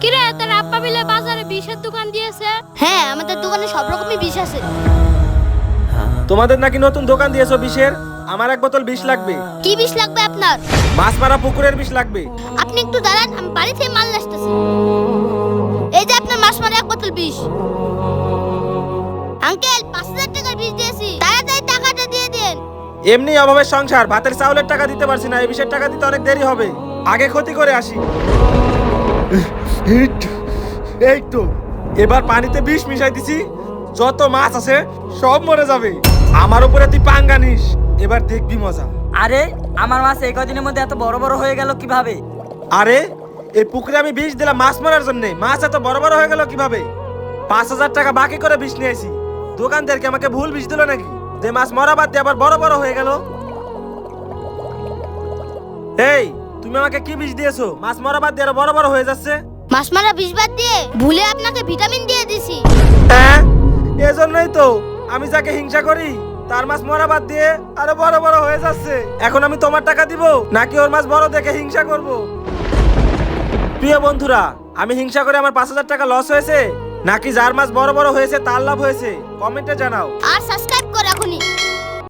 কিরে তোর আব্বা মিলে বাজারে বিষের দোকান দিয়েছে? হ্যাঁ আমাদের দোকানে সব রকমই বিষ আছে। তোমাদের নাকি নতুন দোকান দিয়েছ বিষের? আমার এক বোতল বিষ লাগবে। কি বিষ লাগবে আপনার? মাছ মারা পুকুরের বিষ লাগবে। আপনি একটু দাঁড়ান আমি বাড়ি থেকে মাল আসতেছি। এই যে আপনার মাস মারে এক বোতল বিষ। আঙ্কেল পাঁচ হাজার টাকার বিষ দিয়েছি। তাড়াতাড়ি টাকাটা দিয়ে দেন। এমনি অভাবের সংসার ভাতের চাউলের টাকা দিতে পারছি না এই বিষের টাকা দিতে অনেক দেরি হবে। আগে ক্ষতি করে আসি। এই তো, এবার পানিতে বিষ মিশাই দিছি। যত মাছ আছে সব মরে যাবে। আমার উপরে তুই পাঙ্গা নিস। এবার দেখবি মজা। আরে আমার মাছ এই কদিনের মধ্যে এত বড় বড় হয়ে গেল কীভাবে? আরে এই পুকুরে আমি বিষ দিলাম মাছ মারার জন্য। মাছ এত বড় বড় হয়ে গেল কীভাবে? পাঁচ হাজার টাকা বাকি করে বিষ নিয়েছি দোকানদারকে আমাকে ভুল বিষ দিল নাকি? যে মাছ মরা বাদ দিয়ে আবার বড় বড় হয়ে গেল। এই তুমি আমাকে কি বিষ দিয়েছ? মাছ মরা বাদ দিয়ে আরও বড় বড় হয়ে যাচ্ছে। মাস মারা বিষ বাদ দিয়ে ভুলে আপনাকে ভিটামিন দিয়ে দিছি। হ্যাঁ? এজন্যই তো আমি যাকে হিংসা করি তার মাছ মরা বাদ দিয়ে আরও বড় বড় হয়ে যাচ্ছে। এখন আমি তোমার টাকা দিব নাকি ওর মাছ বড় দেখে হিংসা করব? প্রিয় বন্ধুরা আমি হিংসা করে আমার পাঁচ হাজার টাকা লস হয়েছে নাকি যার মাছ বড় বড় হয়েছে তার লাভ হয়েছে? কমেন্টে জানাও। আর সাবস্ক্রাইব করে এখনই।